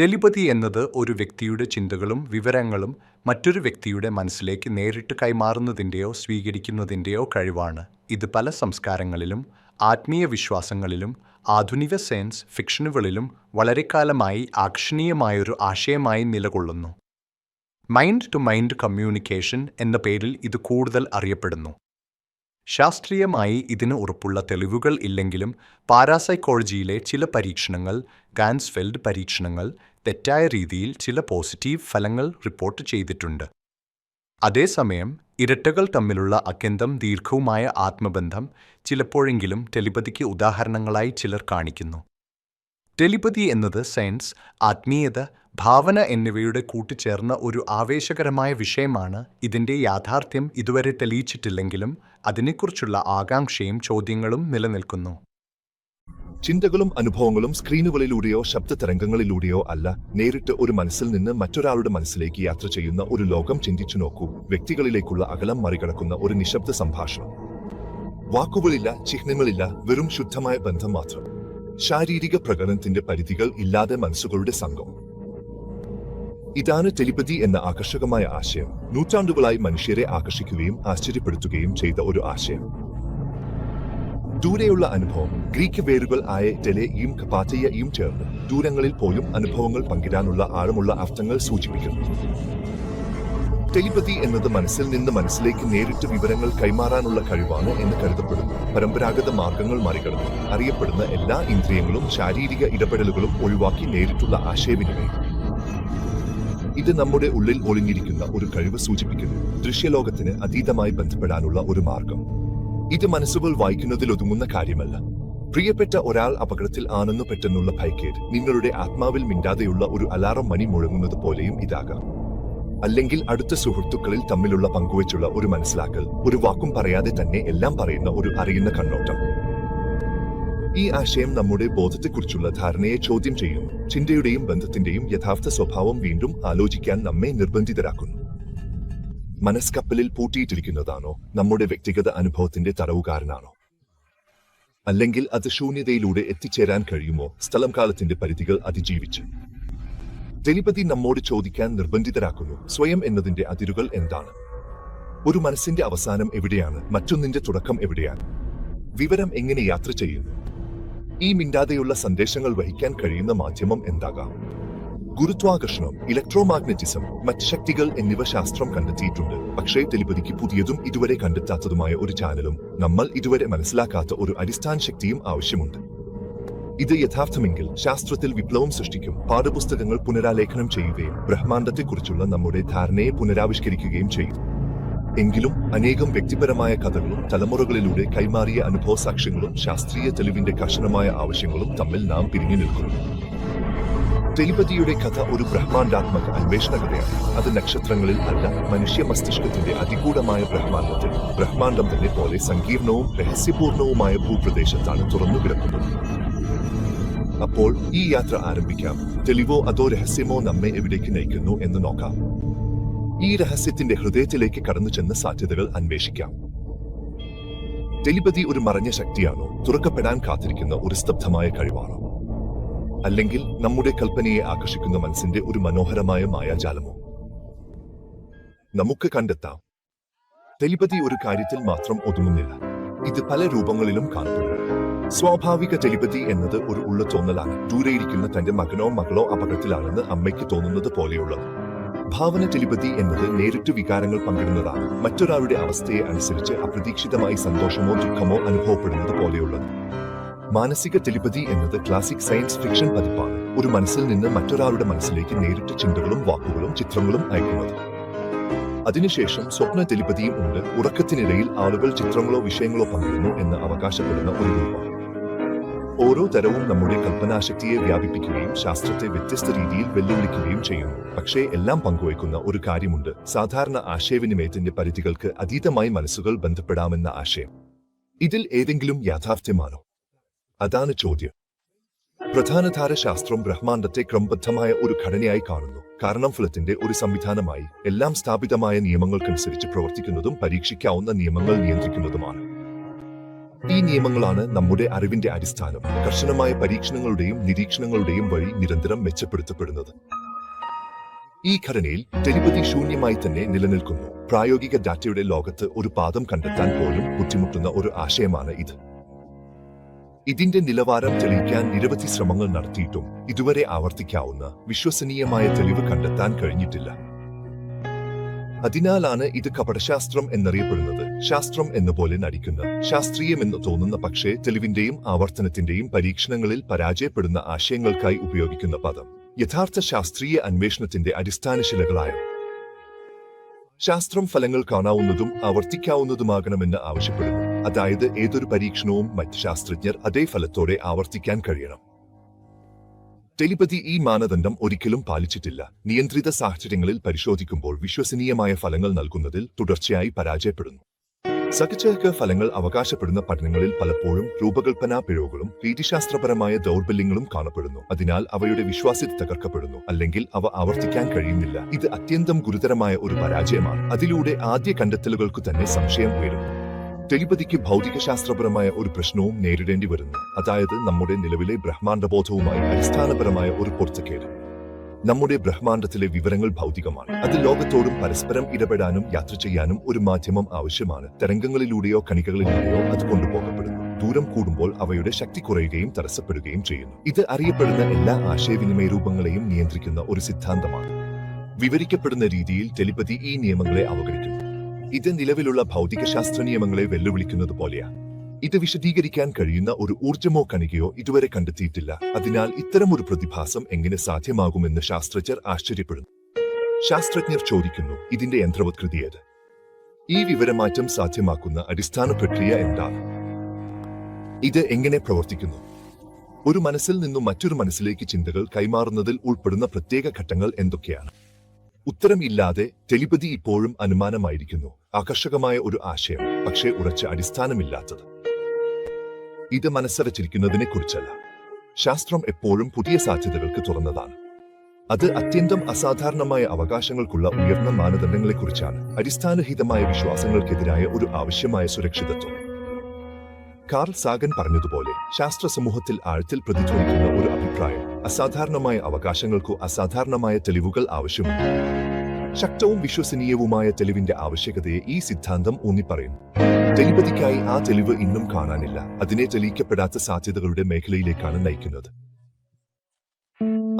Telepathy എന്നത് ഒരു വ്യക്തിയുടെ ചിന്തകളും വിവരങ്ങളും മറ്റൊരു വ്യക്തിയുടെ മനസ്സിലേക്ക് നേരിട്ട് കൈമാറുന്നതിന്റെയോ സ്വീകരിക്കുന്നതിന്റെയോ കഴിവാണ്. ഇത് പല സംസ്കാരങ്ങളിലും ആത്മീയ വിശ്വാസങ്ങളിലും ആധുനിക സയൻസ് ഫിക്ഷനുകളിലും വളരെക്കാലമായി ആകർഷണീയമായൊരു ആശയമായി നിലകൊള്ളുന്നു. മൈൻഡ് ടു മൈൻഡ് കമ്മ്യൂണിക്കേഷൻ എന്ന പേരിൽ ഇത് കൂടുതൽ അറിയപ്പെടുന്നു. ശാസ്ത്രീയമായി ഇതിന് ഉറപ്പുള്ള തെളിവുകൾ ഇല്ലെങ്കിലും പാരാസൈക്കോളജിയിലെ ചില പരീക്ഷണങ്ങൾ ഗാൻസ്ഫെൽഡ് പരീക്ഷണങ്ങൾ തെറ്റായ രീതിയിൽ ചില പോസിറ്റീവ് ഫലങ്ങൾ റിപ്പോർട്ട് ചെയ്തിട്ടുണ്ട്. അതേസമയം ഇരട്ടകൾ തമ്മിലുള്ള അത്യന്തം ദീർഘവുമായ ആത്മബന്ധം ചിലപ്പോഴെങ്കിലും ടെലിപതിക്ക് ഉദാഹരണങ്ങളായി ചിലർ കാണിക്കുന്നു. ടെലിപതി എന്നത് സയൻസ് ആത്മീയത ഭാവന എന്നിവയുടെ കൂട്ടിച്ചേർന്ന ഒരു ആവേശകരമായ വിഷയമാണ്. ഇതിന്റെ യാഥാർത്ഥ്യം ഇതുവരെ തെളിയിച്ചിട്ടില്ലെങ്കിലും അതിനെക്കുറിച്ചുള്ള ആകാംക്ഷയും ചോദ്യങ്ങളും നിലനിൽക്കുന്നു. ചിന്തകളും അനുഭവങ്ങളും സ്ക്രീനുകളിലൂടെയോ ശബ്ദ തരംഗങ്ങളിലൂടെയോ അല്ല. നേരിട്ട് ഒരു മനസ്സിൽ നിന്ന് മറ്റൊരാളുടെ മനസ്സിലേക്ക് യാത്ര ചെയ്യുന്ന ഒരു ലോകം ചിന്തിച്ചു നോക്കൂ. വ്യക്തികളിലേക്കുള്ള അകലം മറികടക്കുന്ന ഒരു നിശബ്ദ സംഭാഷണം. വാക്കുകളില്ല ചിഹ്നങ്ങളില്ല വെറും ശുദ്ധമായ ബന്ധം മാത്രം. ശാരീരിക പ്രകടനത്തിന്റെ പരിധികൾ ഇല്ലാതെ മനസ്സുകളുടെ സംഘം. ഇതാണ് ടെലിപ്പതി എന്ന ആകർഷകമായ ആശയം. നൂറ്റാണ്ടുകളായി മനുഷ്യരെ ആകർഷിക്കുകയും ആശ്ചര്യപ്പെടുത്തുകയും ചെയ്ത ഒരു ആശയം. ദൂരെയുള്ള അനുഭവം. ഗ്രീക്ക് വേരുകൾ ആയ ടെലെയും കപാറ്റയും ചേർന്ന് ദൂരങ്ങളിൽ പോലും അനുഭവങ്ങൾ പങ്കിടാനുള്ള ആഴമുള്ള അർത്ഥങ്ങൾ സൂചിപ്പിക്കുന്നു. ടെലിപ്പതി എന്നത് മനസ്സിൽ നിന്ന് മനസ്സിലേക്ക് നേരിട്ട് വിവരങ്ങൾ കൈമാറാനുള്ള കഴിവാണ് എന്ന് കരുതപ്പെടുന്നു. പരമ്പരാഗത മാർഗങ്ങൾ മറികടന്ന് അറിയപ്പെടുന്ന എല്ലാ ഇന്ദ്രിയങ്ങളും ശാരീരിക ഇടപെടലുകളും ഒഴിവാക്കി നേരിട്ടുള്ള ആശയവിനിമയം. ഇത് നമ്മുടെ ഉള്ളിൽ ഒളിഞ്ഞിരിക്കുന്ന ഒരു കഴിവ് സൂചിപ്പിക്കുന്നു. ദൃശ്യലോകത്തിന് അതീതമായി ബന്ധപ്പെടാനുള്ള ഒരു മാർഗം. ഇത് മനസ്സുകൾ വായിക്കുന്നതിൽ ഒതുങ്ങുന്ന കാര്യമല്ല. പ്രിയപ്പെട്ട ഒരാൾ അപകടത്തിൽ ആണെന്ന് പെട്ടെന്നുള്ള ഭയക്കേട് നിങ്ങളുടെ ആത്മാവിൽ മിണ്ടാതെയുള്ള ഒരു അലാറം മണി മുഴങ്ങുന്നത് പോലെയും ഇതാകാം. അല്ലെങ്കിൽ അടുത്ത സുഹൃത്തുക്കളിൽ തമ്മിലുള്ള പങ്കുവച്ചുള്ള ഒരു മനസ്സിലാക്കൽ ഒരു വാക്കും പറയാതെ തന്നെ എല്ലാം പറയുന്ന ഒരു അറിയുന്ന കണ്ണോട്ടം. ഈ ആശയം നമ്മുടെ ബോധത്തെക്കുറിച്ചുള്ള ധാരണയെ ചോദ്യം ചെയ്യുന്നു ചിന്തയുടെയും ബന്ധത്തിന്റെയും യഥാർത്ഥ സ്വഭാവം വീണ്ടും ആലോചിക്കാൻ നമ്മെ നിർബന്ധിതരാക്കുന്നു. മനസ്കപ്പലിൽ പൂട്ടിയിട്ടിരിക്കുന്നതാണോ? നമ്മുടെ വ്യക്തിഗത അനുഭവത്തിന്റെ തടവുകാരനാണോ? അല്ലെങ്കിൽ അത് ശൂന്യതയിലൂടെ എത്തിച്ചേരാൻ കഴിയുമോ? സ്ഥലം കാലത്തിന്റെ പരിധികൾ അതിജീവിച്ച്. ദലിപതി നമ്മോട് ചോദിക്കാൻ നിർബന്ധിതരാക്കുന്നു. സ്വയം എന്നതിന്റെ അതിരുകൾ എന്താണ്? ഒരു മനസ്സിന്റെ അവസാനം എവിടെയാണ്? മറ്റൊന്നിന്റെ തുടക്കം എവിടെയാണ്? വിവരം എങ്ങനെ യാത്ര ചെയ്യുന്നു? ഈ മിണ്ടാതെയുള്ള സന്ദേശങ്ങൾ വഹിക്കാൻ കഴിയുന്ന മാധ്യമം എന്താകാം? ഗുരുത്വാകർഷണം ഇലക്ട്രോമാഗ്നറ്റിസം മറ്റ് ശക്തികൾ എന്നിവ ശാസ്ത്രം കണ്ടെത്തിയിട്ടുണ്ട്. പക്ഷേ ടെലിപതിക്ക് പുതിയതും ഇതുവരെ കണ്ടെത്താത്തതുമായ ഒരു ചാനലും നമ്മൾ ഇതുവരെ മനസ്സിലാക്കാത്ത ഒരു അടിസ്ഥാന ശക്തിയും ആവശ്യമുണ്ട്. ഇത് യഥാർത്ഥമെങ്കിൽ ശാസ്ത്രത്തിൽ വിപ്ലവം സൃഷ്ടിക്കും പാഠപുസ്തകങ്ങൾ പുനരാലേഖനം ചെയ്യുകയും ബ്രഹ്മാണ്ടത്തെക്കുറിച്ചുള്ള നമ്മുടെ ധാരണയെ പുനരാവിഷ്കരിക്കുകയും ചെയ്യും. എങ്കിലും അനേകം വ്യക്തിപരമായ കഥകളും തലമുറകളിലൂടെ കൈമാറിയ അനുഭവ സാക്ഷ്യങ്ങളും ശാസ്ത്രീയ തെളിവിന്റെ കർശനമായ ആവശ്യങ്ങളും തമ്മിൽ നാം പിരിഞ്ഞു നിൽക്കുന്നു. തെലിപതിയുടെ കഥ ഒരു ബ്രഹ്മാണ്ടാത്മക അന്വേഷണ കഥയാണ്. അത് നക്ഷത്രങ്ങളിൽ അല്ല മനുഷ്യ മസ്തിഷ്കത്തിന്റെ അതികൂടമായ ബ്രഹ്മാണ്ഡത്തിൽ ബ്രഹ്മാണ്ഡം തന്നെ പോലെ സങ്കീർണവും രഹസ്യപൂർണവുമായ ഭൂപ്രദേശത്താണ് തുറന്നു കിടക്കുന്നത്. അപ്പോൾ ഈ യാത്ര ആരംഭിക്കാം. തെളിവോ അതോ രഹസ്യമോ നമ്മെ എവിടേക്ക് നയിക്കുന്നു എന്ന് നോക്കാം. ഈ രഹസ്യത്തിന്റെ ഹൃദയത്തിലേക്ക് കടന്നു ചെന്ന സാധ്യതകൾ അന്വേഷിക്കാം. ടെലിപതി ഒരു മറഞ്ഞ ശക്തിയാണോ? തുറക്കപ്പെടാൻ കാത്തിരിക്കുന്ന ഒരു സ്തബ്ധമായ കഴിവാണോ? അല്ലെങ്കിൽ നമ്മുടെ കൽപ്പനയെ ആകർഷിക്കുന്ന മനസ്സിന്റെ ഒരു മനോഹരമായ മായാജാലമോ? നമുക്ക് കണ്ടെത്താം. ടെലിപതി ഒരു കാര്യത്തിൽ മാത്രം ഒതുങ്ങുന്നില്ല. ഇത് പല രൂപങ്ങളിലും കാണപ്പെടുന്നു. സ്വാഭാവിക ടെലിപതി എന്നത് ഒരു ഉള്ള തോന്നലാണ്. ദൂരെയിരിക്കുന്ന തന്റെ മകനോ മകളോ അപകടത്തിലാണെന്ന് അമ്മയ്ക്ക് തോന്നുന്നത് പോലെയുള്ളത്. ഭാവന ടെലിപ്പതി എന്നത് നേരിട്ട് വികാരങ്ങൾ പങ്കിടുന്നതാണ്. മറ്റൊരാളുടെ അവസ്ഥയെ അനുസരിച്ച് അപ്രതീക്ഷിതമായി സന്തോഷമോ ദുഃഖമോ അനുഭവപ്പെടുന്നത് പോലെയുള്ളത്. മാനസിക ടെലിപ്പതി എന്നത് ക്ലാസിക് സയൻസ് ഫിക്ഷൻ പതിപ്പാണ്. ഒരു മനസ്സിൽ നിന്ന് മറ്റൊരാളുടെ മനസ്സിലേക്ക് നേരിട്ട് ചിന്തകളും വാക്കുകളും ചിത്രങ്ങളും അയക്കുന്നത്. അതിനുശേഷം സ്വപ്ന ടെലിപ്പതിയും ഉണ്ട്. ഉറക്കത്തിനിടയിൽ ആളുകൾ ചിത്രങ്ങളോ വിഷയങ്ങളോ പങ്കിടുന്നു എന്ന് അവകാശപ്പെടുന്ന ഒരു രൂപം. ഓരോ തരവും നമ്മുടെ കൽപ്പനാശക്തിയെ വ്യാപിപ്പിക്കുകയും ശാസ്ത്രത്തെ വ്യത്യസ്ത രീതിയിൽ വെല്ലുവിളിക്കുകയും ചെയ്യുന്നു. പക്ഷേ എല്ലാം പങ്കുവയ്ക്കുന്ന ഒരു കാര്യമുണ്ട്. സാധാരണ ആശയവിനിമയത്തിന്റെ പരിധികൾക്ക് അതീതമായി മനസ്സുകൾ ബന്ധപ്പെടാമെന്ന ആശയം. ഇതിൽ ഏതെങ്കിലും യാഥാർത്ഥ്യമാണോ? അതാണ് ചോദ്യം. പ്രധാനധാര ശാസ്ത്രം ബ്രഹ്മാണ്ടത്തെ ക്രമബദ്ധമായ ഒരു ഘടനയായി കാണുന്നു. കാരണം ഫലത്തിന്റെ ഒരു സംവിധാനമായി എല്ലാം സ്ഥാപിതമായ നിയമങ്ങൾക്കനുസരിച്ച് പ്രവർത്തിക്കുന്നതും പരീക്ഷിക്കാവുന്ന നിയമങ്ങൾ നിയന്ത്രിക്കുന്നതുമാണ്. ഈ നിയമങ്ങളാണ് നമ്മുടെ അറിവിന്റെ അടിസ്ഥാനം. കർശനമായ പരീക്ഷണങ്ങളുടെയും നിരീക്ഷണങ്ങളുടെയും വഴി നിരന്തരം മെച്ചപ്പെടുത്തപ്പെടുന്നത്. ഈ ഘടനയിൽ ടെലിപതി ശൂന്യമായി തന്നെ നിലനിൽക്കുന്നു. പ്രായോഗിക ഡാറ്റയുടെ ലോകത്ത് ഒരു പാദം കണ്ടെത്താൻ പോലും ബുദ്ധിമുട്ടുന്ന ഒരു ആശയമാണ് ഇത്. ഇതിന്റെ നിലവാരം തെളിയിക്കാൻ നിരവധി ശ്രമങ്ങൾ നടത്തിയിട്ടും ഇതുവരെ ആവർത്തിക്കാവുന്ന വിശ്വസനീയമായ തെളിവ് കണ്ടെത്താൻ കഴിഞ്ഞിട്ടില്ല. അതിനാലാണ് ഇത് കപടശാസ്ത്രം എന്നറിയപ്പെടുന്നത്. ശാസ്ത്രം എന്ന പോലെ നടിക്കുന്ന ശാസ്ത്രീയമെന്ന് തോന്നുന്ന പക്ഷേ തെളിവിന്റെയും ആവർത്തനത്തിന്റെയും പരീക്ഷണങ്ങളിൽ പരാജയപ്പെടുന്ന ആശയങ്ങൾക്കായി ഉപയോഗിക്കുന്ന പദം. യഥാർത്ഥ ശാസ്ത്രീയ അന്വേഷണത്തിന്റെ അടിസ്ഥാനശിലകളായ ശാസ്ത്രം ഫലങ്ങൾ കാണാവുന്നതും ആവർത്തിക്കാവുന്നതുമാകണമെന്ന് ആവശ്യപ്പെടുന്നു. അതായത് ഏതൊരു പരീക്ഷണവും മറ്റ് ശാസ്ത്രജ്ഞർ അതേ ഫലത്തോടെ ആവർത്തിക്കാൻ കഴിയണം. ടെലിപതി ഈ മാനദണ്ഡം ഒരിക്കലും പാലിച്ചിട്ടില്ല. നിയന്ത്രിത സാഹചര്യങ്ങളിൽ പരിശോധിക്കുമ്പോൾ വിശ്വസനീയമായ ഫലങ്ങൾ നൽകുന്നതിൽ തുടർച്ചയായി പരാജയപ്പെടുന്നു. സഹചേർക്ക ഫലങ്ങൾ അവകാശപ്പെടുന്ന പഠനങ്ങളിൽ പലപ്പോഴും രൂപകൽപ്പനാ പിഴവുകളും രീതിശാസ്ത്രപരമായ ദൗർബല്യങ്ങളും കാണപ്പെടുന്നു. അതിനാൽ അവയുടെ വിശ്വാസ്യത തകർക്കപ്പെടുന്നു അല്ലെങ്കിൽ അവ ആവർത്തിക്കാൻ കഴിയുന്നില്ല. ഇത് അത്യന്തം ഗുരുതരമായ ഒരു പരാജയമാണ്. അതിലൂടെ ആദ്യ കണ്ടെത്തലുകൾക്ക് തന്നെ സംശയം ഉയരുന്നു. ടെലിപതിക്ക് ഭൗതികശാസ്ത്രപരമായ ഒരു പ്രശ്നവും നേരിടേണ്ടി വരുന്നു. അതായത് നമ്മുടെ നിലവിലെ ബ്രഹ്മാണ്ഡബോധവുമായി അടിസ്ഥാനപരമായ ഒരു പൊരുത്തക്കേട്. നമ്മുടെ ബ്രഹ്മാണ്ഡത്തിലെ വിവരങ്ങൾ ഭൗതികമാണ്. അത് ലോകത്തോടും പരസ്പരം ഇടപെടാനും യാത്ര ചെയ്യാനും ഒരു മാധ്യമം ആവശ്യമാണ്. തരംഗങ്ങളിലൂടെയോ കണികകളിലൂടെയോ അത് കൊണ്ടുപോകപ്പെടുന്നു. ദൂരം കൂടുമ്പോൾ അവയുടെ ശക്തി കുറയുകയും തടസ്സപ്പെടുകയും ചെയ്യുന്നു. ഇത് അറിയപ്പെടുന്ന എല്ലാ ആശയവിനിമയ രൂപങ്ങളെയും നിയന്ത്രിക്കുന്ന ഒരു സിദ്ധാന്തമാണ്. വിവരിക്കപ്പെടുന്ന രീതിയിൽ ടെലിപ്പതി ഈ നിയമങ്ങളെ അവഗണിക്കുന്നു. ഇത് നിലവിലുള്ള ഭൗതിക ശാസ്ത്ര നിയമങ്ങളെ വെല്ലുവിളിക്കുന്നത് പോലെയാണ് ഇത് വിശദീകരിക്കാൻ കഴിയുന്ന ഒരു ഊർജമോ കണികയോ ഇതുവരെ കണ്ടെത്തിയിട്ടില്ല. അതിനാൽ ഇത്തരം ഒരു പ്രതിഭാസം എങ്ങനെ സാധ്യമാകുമെന്ന് ശാസ്ത്രജ്ഞർ ആശ്ചര്യപ്പെടുന്നു. ശാസ്ത്രജ്ഞർ ചോദിക്കുന്നു ഇതിന്റെ യന്ത്രവത്കൃതി ഏത്? ഈ വിവരമാറ്റം സാധ്യമാക്കുന്ന അടിസ്ഥാന പ്രക്രിയ എന്താണ്? ഇത് എങ്ങനെ പ്രവർത്തിക്കുന്നു? ഒരു മനസ്സിൽ നിന്നും മറ്റൊരു മനസ്സിലേക്ക് ചിന്തകൾ കൈമാറുന്നതിൽ ഉൾപ്പെടുന്ന പ്രത്യേക ഘട്ടങ്ങൾ എന്തൊക്കെയാണ്? ഉത്തരം ഇല്ലാതെ ടെലിപതി ഇപ്പോഴും അനുമാനമായിരിക്കുന്നു. ആകർഷകമായ ഒരു ആശയം പക്ഷേ ഉറച്ച അടിസ്ഥാനമില്ലാത്തത്. ഇത് മനസ്സരച്ചിരിക്കുന്നതിനെ കുറിച്ചല്ല ശാസ്ത്രം എപ്പോഴും പുതിയ സാധ്യതകൾക്ക് തുറന്നതാണ്. അത് അത്യന്തം അസാധാരണമായ അവകാശങ്ങൾക്കുള്ള ഉയർന്ന മാനദണ്ഡങ്ങളെക്കുറിച്ചാണ്. അടിസ്ഥാനഹിതമായ വിശ്വാസങ്ങൾക്കെതിരായ ഒരു ആവശ്യമായ സുരക്ഷിതത്വം. കാർൾ സാഗൻ പറഞ്ഞതുപോലെ ശാസ്ത്ര സമൂഹത്തിൽ ആഴത്തിൽ പ്രതിധ്വനിക്കുന്ന ഒരു അഭിപ്രായം അസാധാരണമായ അവകാശങ്ങൾക്കു അസാധാരണമായ തെളിവുകൾ ആവശ്യമുണ്ട്. ശക്തവും വിശ്വസനീയവുമായ തെളിവിന്റെ ആവശ്യകതയെ ഈ സിദ്ധാന്തം ഊന്നിപ്പറയുന്നു. തെളിപതിക്കായി ആ തെളിവ് ഇന്നും കാണാനില്ല. അതിനെ തെളിയിക്കപ്പെടാത്ത സാധ്യതകളുടെ മേഖലയിലേക്കാണ് നയിക്കുന്നത്.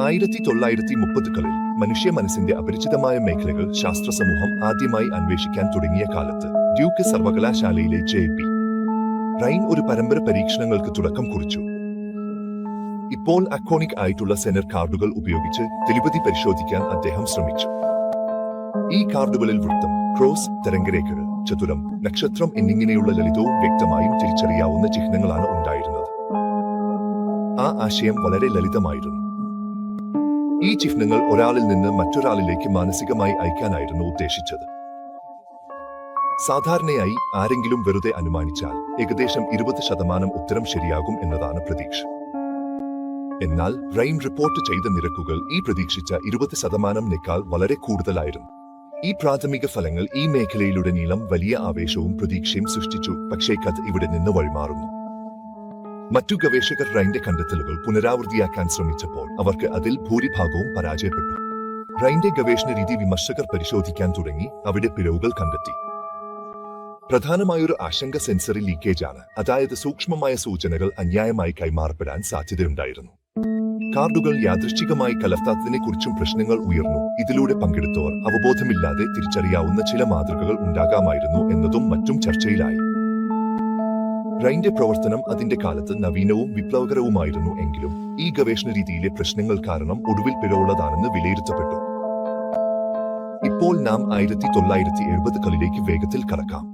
ആയിരത്തി തൊള്ളായിരത്തി മുപ്പതുകളിൽ മനുഷ്യ മനസ്സിന്റെ അപരിചിതമായ മേഖലകൾ ശാസ്ത്ര സമൂഹം ആദ്യമായി അന്വേഷിക്കാൻ തുടങ്ങിയ കാലത്ത് ഡ്യൂക്ക് സർവകലാശാലയിലെ ജെ പി റൈൻ ഒരു പരമ്പര പരീക്ഷണങ്ങൾക്ക് തുടക്കം കുറിച്ചു. ഇപ്പോൾ അക്കോണിക് ആയിട്ടുള്ള സെനർ കാർഡുകൾ ഉപയോഗിച്ച് തെളിപതി പരിശോധിക്കാൻ അദ്ദേഹം ശ്രമിച്ചു. ഈ കാർഡുകളിൽ വൃത്തം ക്രോസ് തരംഗരേഖകൾ ചതുരം നക്ഷത്രം എന്നിങ്ങനെയുള്ള ലളിതവും വ്യക്തമായും തിരിച്ചറിയാവുന്ന ചിഹ്നങ്ങളാണ് ഉണ്ടായിരുന്നത്. ആ ആശയം വളരെ ലളിതമായിരുന്നു. ഈ ചിഹ്നങ്ങൾ ഒരാളിൽ നിന്ന് മറ്റൊരാളിലേക്ക് മാനസികമായി അയക്കാനായിരുന്നു ഉദ്ദേശിച്ചത്. സാധാരണയായി ആരെങ്കിലും വെറുതെ അനുമാനിച്ചാൽ ഏകദേശം ഇരുപത് ശതമാനം ഉത്തരം ശരിയാകും എന്നതാണ് പ്രതീക്ഷ. എന്നാൽ റൈൻ റിപ്പോർട്ട് ചെയ്ത നിരക്കുകൾ ഈ പ്രതീക്ഷിച്ച ഇരുപത് ശതമാനംനേക്കാൾ വളരെ കൂടുതലായിരുന്നു. ഈ പ്രാഥമിക ഫലങ്ങൾ ഈ മേഖലയിലുടനീളം വലിയ ആവേശവും പ്രതീക്ഷയും സൃഷ്ടിച്ചു. പക്ഷേ കഥ ഇവിടെ നിന്ന് വഴിമാറുന്നു. മറ്റു ഗവേഷകർ റൈന്റെ കണ്ടെത്തലുകൾ പുനരാവൃത്തിയാക്കാൻ ശ്രമിച്ചപ്പോൾ അവർക്ക് അതിൽ ഭൂരിഭാഗവും പരാജയപ്പെട്ടു. റൈന്റെ ഗവേഷണ രീതി വിമർശകർ പരിശോധിക്കാൻ തുടങ്ങി അവിടെ പിഴവുകൾ കണ്ടെത്തി. പ്രധാനമായൊരു ആശങ്ക സെൻസറി ലീക്കേജ് ആണ് അതായത് സൂക്ഷ്മമായ സൂചനകൾ അന്യായമായി കൈമാറപ്പെടാൻ സാധ്യതയുണ്ടായിരുന്നു. കാർഡുകൾ യാദൃശ്ചികമായി കലർത്താത്തതിനെക്കുറിച്ചും പ്രശ്നങ്ങൾ ഉയർന്നു. ഇതിലൂടെ പങ്കെടുത്തവർ അവബോധമില്ലാതെ തിരിച്ചറിയാവുന്ന ചില മാതൃകകൾ ഉണ്ടാകാമായിരുന്നു എന്നതും മറ്റും ചർച്ചയിലായി. റൈന്റെ പ്രവർത്തനം അതിന്റെ കാലത്ത് നവീനവും വിപ്ലവകരവുമായിരുന്നു എങ്കിലും ഈ ഗവേഷണ രീതിയിലെ പ്രശ്നങ്ങൾ കാരണം ഒടുവിൽ പിഴവുള്ളതാണെന്ന് വിലയിരുത്തപ്പെട്ടു. ഇപ്പോൾ നാം ആയിരത്തി തൊള്ളായിരത്തി എഴുപതുകളിലേക്ക് വേഗത്തിൽ കടക്കാം.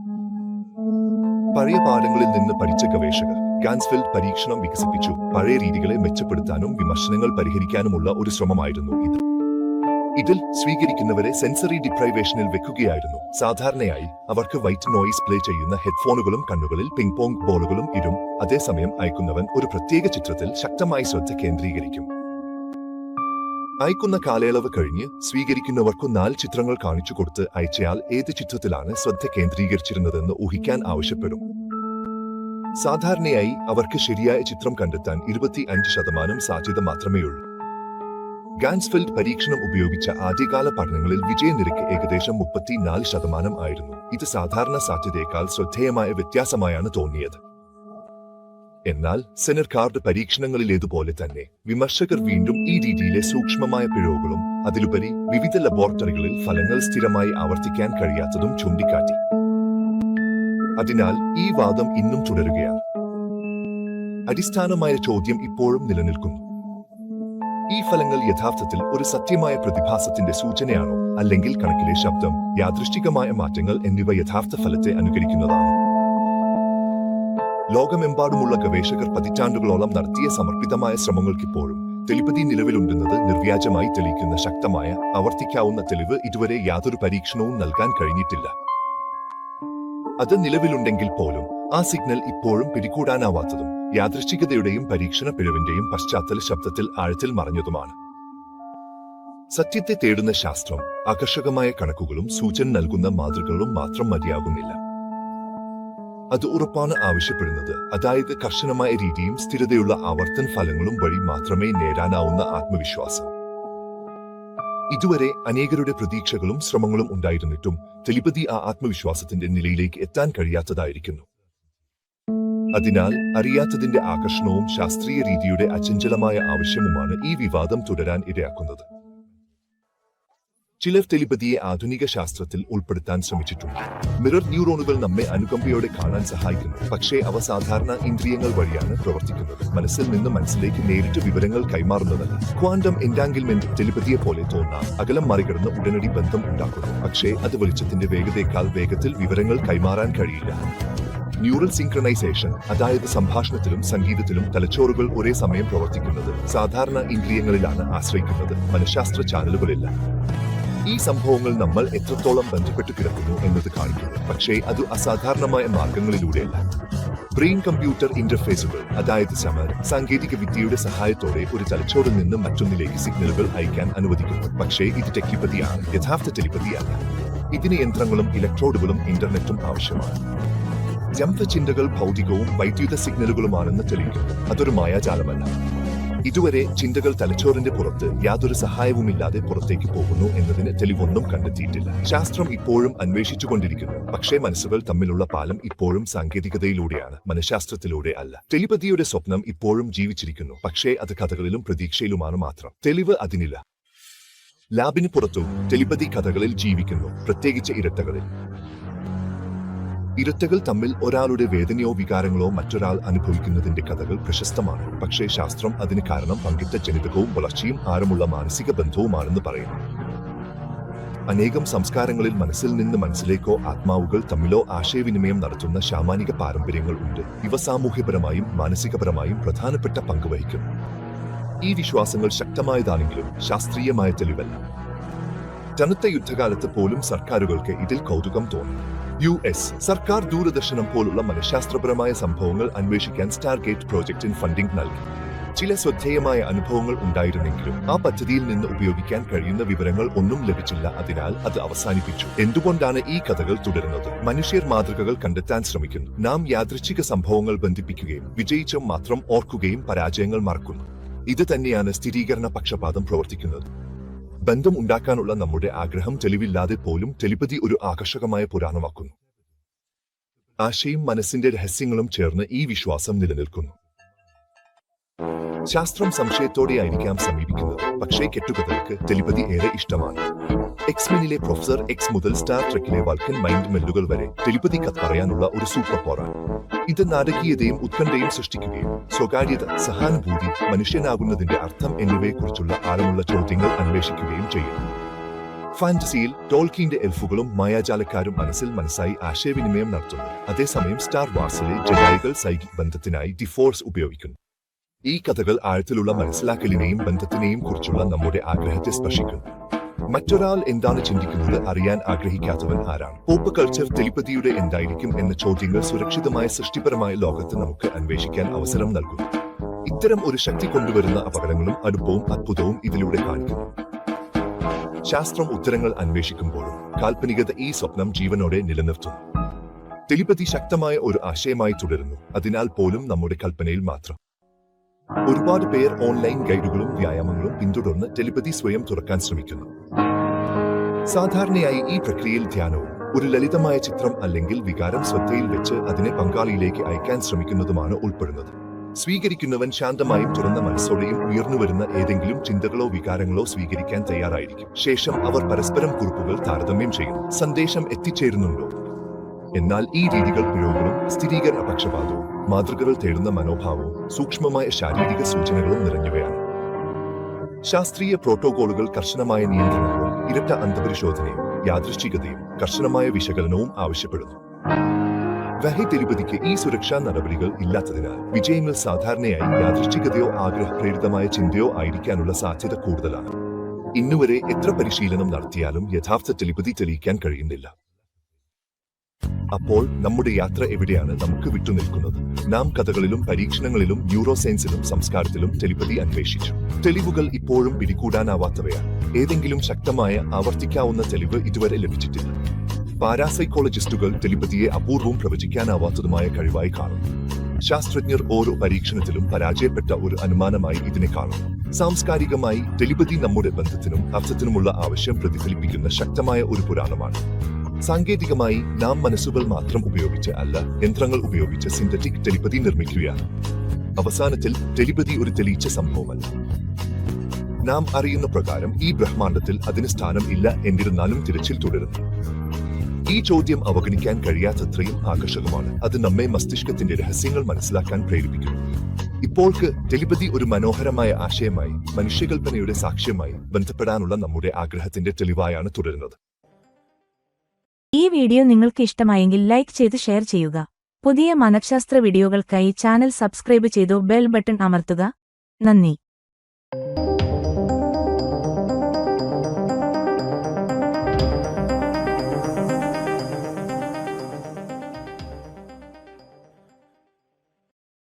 പഴയ പാഠങ്ങളിൽ നിന്ന് പഠിച്ച ഗവേഷകർ ഗാൻസ്ഫെൽഡ് പരീക്ഷണം വികസിപ്പിച്ചു. പഴയ രീതികളെ മെച്ചപ്പെടുത്താനും വിമർശനങ്ങൾ പരിഹരിക്കാനുമുള്ള ഒരു ശ്രമമായിരുന്നു ഇത്. ഇതിൽ സ്വീകരിക്കുന്നവരെ സെൻസറി ഡിപ്രൈവേഷനിൽ വെക്കുകയായിരുന്നു. സാധാരണയായി അവർക്ക് വൈറ്റ് നോയിസ് പ്ലേ ചെയ്യുന്ന ഹെഡ്ഫോണുകളും കണ്ണുകളിൽ പിങ് പോങ് ബോളുകളും ഇടും അതേസമയം അയക്കുന്നവൻ ഒരു പ്രത്യേക ചിത്രത്തിൽ ശക്തമായി ശ്രദ്ധ കേന്ദ്രീകരിക്കും. അയക്കുന്ന കാലയളവ് കഴിഞ്ഞ് സ്വീകരിക്കുന്നവർക്കു നാല് ചിത്രങ്ങൾ കാണിച്ചു കൊടുത്ത് അയച്ചയാൾ ഏത് ചിത്രത്തിലാണ് ശ്രദ്ധ കേന്ദ്രീകരിച്ചിരുന്നതെന്ന് ഊഹിക്കാൻ ആവശ്യപ്പെടും. സാധാരണയായി അവർക്ക് ശരിയായ ചിത്രം കണ്ടെത്താൻ ഇരുപത്തി അഞ്ച് ശതമാനം സാധ്യത മാത്രമേയുള്ളൂ. ഗാൻസ്ഫെൽഡ് പരീക്ഷണം ഉപയോഗിച്ച ആദ്യകാല പഠനങ്ങളിൽ വിജയനിരക്ക് ഏകദേശം മുപ്പത്തിനാല് ശതമാനം ആയിരുന്നു. ഇത് സാധാരണ സാധ്യതയേക്കാൾ ശ്രദ്ധേയമായ വ്യത്യാസമായാണ് തോന്നിയത്. എന്നാൽ സെനർ കാർഡ് പരീക്ഷണങ്ങളിലേതുപോലെ തന്നെ വിമർശകർ വീണ്ടും ഈ രീതിയിലെ സൂക്ഷ്മമായ പിഴവുകളും അതിലുപരി വിവിധ ലബോറട്ടറികളിൽ ഫലങ്ങൾ സ്ഥിരമായി ആവർത്തിക്കാൻ കഴിയാത്തതും ചൂണ്ടിക്കാട്ടി. അതിനാൽ ഈ വാദം ഇന്നും തുടരുകയാണ്. അടിസ്ഥാനമായ ചോദ്യം ഇപ്പോഴും നിലനിൽക്കുന്നു. ഈ ഫലങ്ങൾ യഥാർത്ഥത്തിൽ ഒരു സത്യമായ പ്രതിഭാസത്തിന്റെ സൂചനയാണോ? അല്ലെങ്കിൽ കണക്കിലെ ശബ്ദം യാദൃഷ്ടികമായ മാറ്റങ്ങൾ എന്നിവ യഥാർത്ഥ ഫലത്തെ അനുകരിക്കുന്നതാണോ? ലോകമെമ്പാടുമുള്ള ഗവേഷകർ പതിറ്റാണ്ടുകളോളം നടത്തിയ സമർപ്പിതമായ ശ്രമങ്ങൾക്കിപ്പോഴും തെളിപ്പതി നിലവിലുണ്ടെന്നത് നിർവ്യാജമായി തെളിയിക്കുന്ന ശക്തമായ ആവർത്തിക്കാവുന്ന തെളിവ് ഇതുവരെ യാതൊരു പരീക്ഷണവും നൽകാൻ കഴിഞ്ഞിട്ടില്ല. അത് നിലവിലുണ്ടെങ്കിൽ പോലും ആ സിഗ്നൽ ഇപ്പോഴും പിടികൂടാനാവാത്തതും യാദൃശ്ചികതയുടെയും പരീക്ഷണ പിഴവിന്റെയും പശ്ചാത്തല ശബ്ദത്തിൽ ആഴത്തിൽ മറഞ്ഞതുമാണ്. സത്യത്തെ തേടുന്ന ശാസ്ത്രം ആകർഷകമായ കണക്കുകളും സൂചന നൽകുന്ന മാതൃകകളും മാത്രം മതിയാകുന്നില്ല. അത് ഉറപ്പാണ് ആവശ്യപ്പെടുന്നത്. അതായത് കർശനമായ രീതിയും സ്ഥിരതയുള്ള ആവർത്തൻ ഫലങ്ങളും വഴി മാത്രമേ നേടാനാവുന്ന ആത്മവിശ്വാസം. ഇതുവരെ അനേകരുടെ പ്രതീക്ഷകളും ശ്രമങ്ങളും ഉണ്ടായിരുന്നിട്ടും തെളിപതി ആ ആത്മവിശ്വാസത്തിന്റെ നിലയിലേക്ക് എത്താൻ കഴിയാത്തതായിരിക്കുന്നു. അതിനാൽ അറിയാത്തതിന്റെ ആകർഷണവും ശാസ്ത്രീയ രീതിയുടെ അചഞ്ചലമായ ആവശ്യവുമാണ് ഈ വിവാദം തുടരാൻ ഇടയാക്കുന്നത്. ചിലർ ടെലിപ്പതിയെ ആധുനിക ശാസ്ത്രത്തിൽ ഉൾപ്പെടുത്താൻ ശ്രമിച്ചിട്ടുണ്ട്. മിറർ ന്യൂറോണുകൾ നമ്മെ അനുകമ്പയോടെ കാണാൻ സഹായിക്കുന്നു. പക്ഷേ അവ സാധാരണ ഇന്ദ്രിയങ്ങൾ വഴിയാണ് പ്രവർത്തിക്കുന്നത്. മനസ്സിൽ നിന്ന് മനസ്സിലേക്ക് നേരിട്ട് വിവരങ്ങൾ കൈമാറുന്നതല്ല. ക്വാണ്ടം എൻഡാങ്കിൽമെന്റ് ടെലിപ്പതിയെ പോലെ തോന്നാം. അകലം മറികടന്ന് ഉടനടി ബന്ധം ഉണ്ടാക്കുന്നു. പക്ഷേ അത് വെളിച്ചത്തിന്റെ വേഗതയേക്കാൾ വേഗത്തിൽ വിവരങ്ങൾ കൈമാറാൻ കഴിയില്ല. ന്യൂറൽ സിങ്ക്രണൈസേഷൻ അതായത് സംഭാഷണത്തിലും സംഗീതത്തിലും തലച്ചോറുകൾ ഒരേ സമയം പ്രവർത്തിക്കുന്നത് സാധാരണ ഇന്ദ്രിയങ്ങളിലാണ് ആശ്രയിക്കുന്നത്. മനഃശാസ്ത്ര ചാനലുകളില്ല. ഈ സംഭവങ്ങൾ നമ്മൾ എത്രത്തോളം ബന്ധപ്പെട്ട് കിടക്കുന്നു എന്നത് കാണിക്കുന്നു. പക്ഷേ അത് അസാധാരണമായ മാർഗങ്ങളിലൂടെയല്ല. ബ്രെയിൻ കമ്പ്യൂട്ടർ ഇന്റർഫേസുകൾ അതായത് സമർ സാങ്കേതിക വിദ്യയുടെ സഹായത്തോടെ ഒരു തലച്ചോറിൽ നിന്ന് മറ്റൊന്നിലേക്ക് സിഗ്നലുകൾ അയക്കാൻ അനുവദിക്കുന്നു. പക്ഷേ ഇത് ടെക്കിപ്പതിയാണ് യഥാർത്ഥ ടെലിപ്പതിയല്ല. ഇതിന് യന്ത്രങ്ങളും ഇലക്ട്രോഡുകളും ഇന്റർനെറ്റും ആവശ്യമാണ്. ജംഫ ചിന്തകൾ ഭൗതികവും വൈദ്യുത സിഗ്നലുകളുമാണെന്ന് തെളിയിക്കും അതൊരു മായാജാലമല്ല. ഇതുവരെ ചിന്തകൾ തലച്ചോറിന്റെ പുറത്ത് യാതൊരു സഹായവുമില്ലാതെ പുറത്തേക്ക് പോകുന്നു എന്നതിന് തെളിവൊന്നും കണ്ടെത്തിയിട്ടില്ല. ശാസ്ത്രം ഇപ്പോഴും അന്വേഷിച്ചുകൊണ്ടിരിക്കുന്നു. പക്ഷേ മനസ്സുകൾ തമ്മിലുള്ള പാലം ഇപ്പോഴും സാങ്കേതികതയിലൂടെയാണ് മനഃശാസ്ത്രത്തിലൂടെ അല്ല. ടെലിപതിയുടെ സ്വപ്നം ഇപ്പോഴും ജീവിച്ചിരിക്കുന്നു. പക്ഷേ അത് കഥകളിലും പ്രതീക്ഷയിലുമാണ് മാത്രം. തെളിവ് അതിനില്ല. ലാബിന് പുറത്തും ടെലിപതി കഥകളിൽ ജീവിക്കുന്നു പ്രത്യേകിച്ച് ഇരട്ടകളിൽ. ഇരട്ടകൾ തമ്മിൽ ഒരാളുടെ വേദനയോ വികാരങ്ങളോ മറ്റൊരാൾ അനുഭവിക്കുന്നതിന്റെ കഥകൾ പ്രശസ്തമാണ്. പക്ഷേ ശാസ്ത്രം അതിന് കാരണം പങ്കിട്ട ജനിതകവും വളർച്ചയും ആരമുള്ള മാനസിക ബന്ധവുമാണെന്ന് പറയുന്നു. അനേകം സംസ്കാരങ്ങളിൽ മനസ്സിൽ നിന്ന് മനസ്സിലേക്കോ ആത്മാവുകൾ തമ്മിലോ ആശയവിനിമയം നടത്തുന്ന ശാമാനിക പാരമ്പര്യങ്ങൾ ഉണ്ട്. ഇവ സാമൂഹ്യപരമായും മാനസികപരമായും പ്രധാനപ്പെട്ട പങ്ക് വഹിക്കുന്നു ഈ വിശ്വാസങ്ങൾ ശക്തമായതാണെങ്കിലും ശാസ്ത്രീയമായ തെളിവല്ല. തണുത്ത യുദ്ധകാലത്ത് പോലും സർക്കാരുകൾക്ക് ഇതിൽ കൗതുകം തോന്നി. U S. സർക്കാർ ദൂരദർശനം പോലുള്ള മനഃശാസ്ത്രപരമായ സംഭവങ്ങൾ അന്വേഷിക്കാൻ സ്റ്റാർഗേറ്റ് പ്രോജക്റ്റിന് ഫണ്ടിംഗ് നൽകി. ചില ശ്രദ്ധേയമായ അനുഭവങ്ങൾ ഉണ്ടായിരുന്നെങ്കിലും ആ പദ്ധതിയിൽ നിന്ന് ഉപയോഗിക്കാൻ കഴിയുന്ന വിവരങ്ങൾ ഒന്നും ലഭിച്ചില്ല. അതിനാൽ അത് അവസാനിപ്പിച്ചു. എന്തുകൊണ്ടാണ് ഈ കഥകൾ തുടരുന്നത്? മനുഷ്യർ മാതൃകകൾ കണ്ടെത്താൻ ശ്രമിക്കുന്നു. നാം യാദൃച്ഛിക സംഭവങ്ങൾ ബന്ധിപ്പിക്കുകയും വിജയിച്ച മാത്രം ഓർക്കുകയും പരാജയങ്ങൾ മറക്കുന്നു. ഇത് തന്നെയാണ് സ്ഥിരീകരണ പക്ഷപാതം പ്രവർത്തിക്കുന്നത്. ബന്ധം ഉണ്ടാക്കാനുള്ള നമ്മുടെ ആഗ്രഹം തെളിവില്ലാതെ പോലും ടെലിപ്പതി ഒരു ആകർഷകമായ പുരാണമാക്കുന്നു. ആശയും മനസ്സിന്റെ രഹസ്യങ്ങളും ചേർന്ന് ഈ വിശ്വാസം നിലനിൽക്കുന്നു. ശാസ്ത്രം സംശയത്തോടെയായിരിക്കാം സമീപിക്കുന്നത് പക്ഷേ കെട്ടുകഥകൾക്ക് ടെലിപ്പതി ഏറെ ഇഷ്ടമാണ്. എക്സ്മെനിലെ പ്രൊഫസർ എക്സ് മുതൽ സ്റ്റാർ ട്രെക്കിലെ വൾക്കൻ മൈൻഡ് മെല്ലുകൾ വരെ ടെലിപ്പതി പറയാനുള്ള ഒരു സൂപ്പർ പോറ ഇത് നാടകീയതയും ഉത്കണ്ഠയും സൃഷ്ടിക്കുകയും സ്വകാര്യത സഹാനുഭൂതി മനുഷ്യനാകുന്നതിന്റെ അർത്ഥം എന്നിവയെക്കുറിച്ചുള്ള ആഴമുള്ള ചോദ്യങ്ങൾ അന്വേഷിക്കുകയും ചെയ്യുന്നു ഫാന്റസിയിൽ ടോൾക്കിന്റെ എൽഫുകളും മായാജാലക്കാരും മനസ്സിൽ മനസ്സായി ആശയവിനിമയം നടത്തുന്നു. അതേസമയം സ്റ്റാർ വാർസിലെ ജഡായികൾ സൈകിക് ബന്ധത്തിനായി ഡിഫോഴ്സ് ഉപയോഗിക്കുന്നു. ഈ കഥകൾ ആഴത്തിലുള്ള മനസ്സിലാക്കലിനെയും ബന്ധത്തിനെയും കുറിച്ചുള്ള നമ്മുടെ ആഗ്രഹത്തെ സ്പർശിക്കുന്നു. മറ്റൊരാൾ എന്താണ് ചിന്തിക്കുന്നത് അറിയാൻ ആഗ്രഹിക്കാത്തവൻ ആരാണ്? പോപ്പ് കൾച്ചർ തെലിപ്പതിയുടെ എന്തായിരിക്കും എന്ന ചോദ്യങ്ങൾ സുരക്ഷിതമായ സൃഷ്ടിപരമായ ലോകത്ത് നമുക്ക് അന്വേഷിക്കാൻ അവസരം നൽകുന്നു. ഇത്തരം ഒരു ശക്തി കൊണ്ടുവരുന്ന അപകടങ്ങളും അടുപ്പവും അത്ഭുതവും ഇതിലൂടെ കാണിക്കുന്നു. ശാസ്ത്രം ഉത്തരങ്ങൾ അന്വേഷിക്കുമ്പോഴും കാൽപ്പനികത ഈ സ്വപ്നം ജീവനോടെ നിലനിർത്തുന്നു. തെലിപ്പതി ശക്തമായ ഒരു ആശയമായി തുടരുന്നു. അതിനാൽ പോലും നമ്മുടെ കൽപ്പനയിൽ മാത്രം. ഒരുപാട് പേർ ഓൺലൈൻ ഗൈഡുകളും വ്യായാമങ്ങളും പിന്തുടർന്ന് ടെലിപ്പതി സ്വയം തുറക്കാൻ ശ്രമിക്കുന്നു. സാധാരണയായി ഈ പ്രക്രിയയിൽ ധ്യാനവും ഒരു ലളിതമായ ചിത്രം അല്ലെങ്കിൽ വികാരം ശ്രദ്ധയിൽ വെച്ച് അതിനെ പങ്കാളിയിലേക്ക് അയക്കാൻ ശ്രമിക്കുന്നതുമാണ് ഉൾപ്പെടുന്നത്. സ്വീകരിക്കുന്നവൻ ശാന്തമായും തുറന്ന മനസ്സോടെയും ഉയർന്നുവരുന്ന ഏതെങ്കിലും ചിന്തകളോ വികാരങ്ങളോ സ്വീകരിക്കാൻ തയ്യാറായിരിക്കും. ശേഷം അവർ പരസ്പരം കുറിപ്പുകൾ താരതമ്യം ചെയ്യും സന്ദേശം എത്തിച്ചേരുന്നുണ്ടോ? എന്നാൽ ഈ രീതികൾ പ്രയോഗവും സ്ഥിരീകരണ പക്ഷപാതവും മാതൃകകൾ തേടുന്ന മനോഭാവവും സൂക്ഷ്മമായ ശാരീരിക സൂചനകളും നിറഞ്ഞവയാണ്. ശാസ്ത്രീയ പ്രോട്ടോകോളുകൾ കർശനമായ നിയന്ത്രണങ്ങളും ഇരട്ട അന്തപരിശോധനയും യാദൃശ്ചികതയും കർശനമായ വിശകലനവും ആവശ്യപ്പെടുന്നു. വഹി തിരുപതിക്ക് ഈ സുരക്ഷാ നടപടികൾ ഇല്ലാത്തതിനാൽ വിജയങ്ങൾ സാധാരണയായി യാദൃശ്ചികതയോ ആഗ്രഹപ്രേരിതമായ ചിന്തയോ ആയിരിക്കാനുള്ള സാധ്യത കൂടുതലാണ്. ഇന്നുവരെ എത്ര പരിശീലനം നടത്തിയാലും യഥാർത്ഥ തിരുപതി തെളിയിക്കാൻ കഴിയുന്നില്ല. അപ്പോൾ നമ്മുടെ യാത്ര എവിടെയാണ് നമുക്ക് വിട്ടുനിൽക്കുന്നത് നാം കഥകളിലും പരീക്ഷണങ്ങളിലും ന്യൂറോ സയൻസിലും സംസ്കാരത്തിലും ടെലിപതി അന്വേഷിച്ചു. തെളിവുകൾ ഇപ്പോഴും പിടികൂടാനാവാത്തവയാണ്. ഏതെങ്കിലും ശക്തമായ ആവർത്തിക്കാവുന്ന തെളിവ് ഇതുവരെ ലഭിച്ചിട്ടില്ല. പാരാസൈക്കോളജിസ്റ്റുകൾ ടെലിപതിയെ അപൂർവം പ്രവചിക്കാനാവാത്തതുമായ കഴിവായി കാണുന്നു. ശാസ്ത്രജ്ഞർ ഓരോ പരീക്ഷണത്തിലും പരാജയപ്പെട്ട ഒരു അനുമാനമായി ഇതിനെ കാണുന്നു. സാംസ്കാരികമായി ടെലിപതി നമ്മുടെ ബന്ധത്തിനും അർത്ഥത്തിനുമുള്ള ആവശ്യം പ്രതിഫലിപ്പിക്കുന്ന ശക്തമായ ഒരു പുരാണമാണ്. സാങ്കേതികമായി നാം മനസ്സുകൾ മാത്രം ഉപയോഗിച്ച് അല്ല യന്ത്രങ്ങൾ ഉപയോഗിച്ച് സിന്തറ്റിക് ടെലിപ്പതി നിർമ്മിക്കുകയാണ്. അവസാനത്തിൽ ടെലിപ്പതി ഒരു തെളിയിച്ച സംഭവമല്ല. നാം അറിയുന്ന പ്രകാരം ഈ ബ്രഹ്മാണ്ടത്തിൽ അതിന് സ്ഥാനം ഇല്ല എന്നിരുന്നാലും തിരച്ചിൽ തുടരുന്നു. ഈ ചോദ്യം അവഗണിക്കാൻ കഴിയാത്തത്രയും ആകർഷകമാണ്. അത് നമ്മെ മസ്തിഷ്കത്തിന്റെ രഹസ്യങ്ങൾ മനസ്സിലാക്കാൻ പ്രേരിപ്പിക്കുന്നു. ഇപ്പോൾക്ക് ടെലിപ്പതി ഒരു മനോഹരമായ ആശയമായി മനുഷ്യകൽപ്പനയുടെ സാക്ഷ്യമായി ബന്ധപ്പെടാനുള്ള നമ്മുടെ ആഗ്രഹത്തിന്റെ തെളിവായാണ് തുടരുന്നത്. ഈ വീഡിയോ നിങ്ങൾക്ക് ഇഷ്ടമായെങ്കിൽ ലൈക്ക് ചെയ്ത് ഷെയർ ചെയ്യുക. പുതിയ മനഃശാസ്ത്ര വീഡിയോകൾക്കായി ചാനൽ സബ്സ്ക്രൈബ് ചെയ്തു ബെൽ ബട്ടൺ അമർത്തുക. നന്ദി.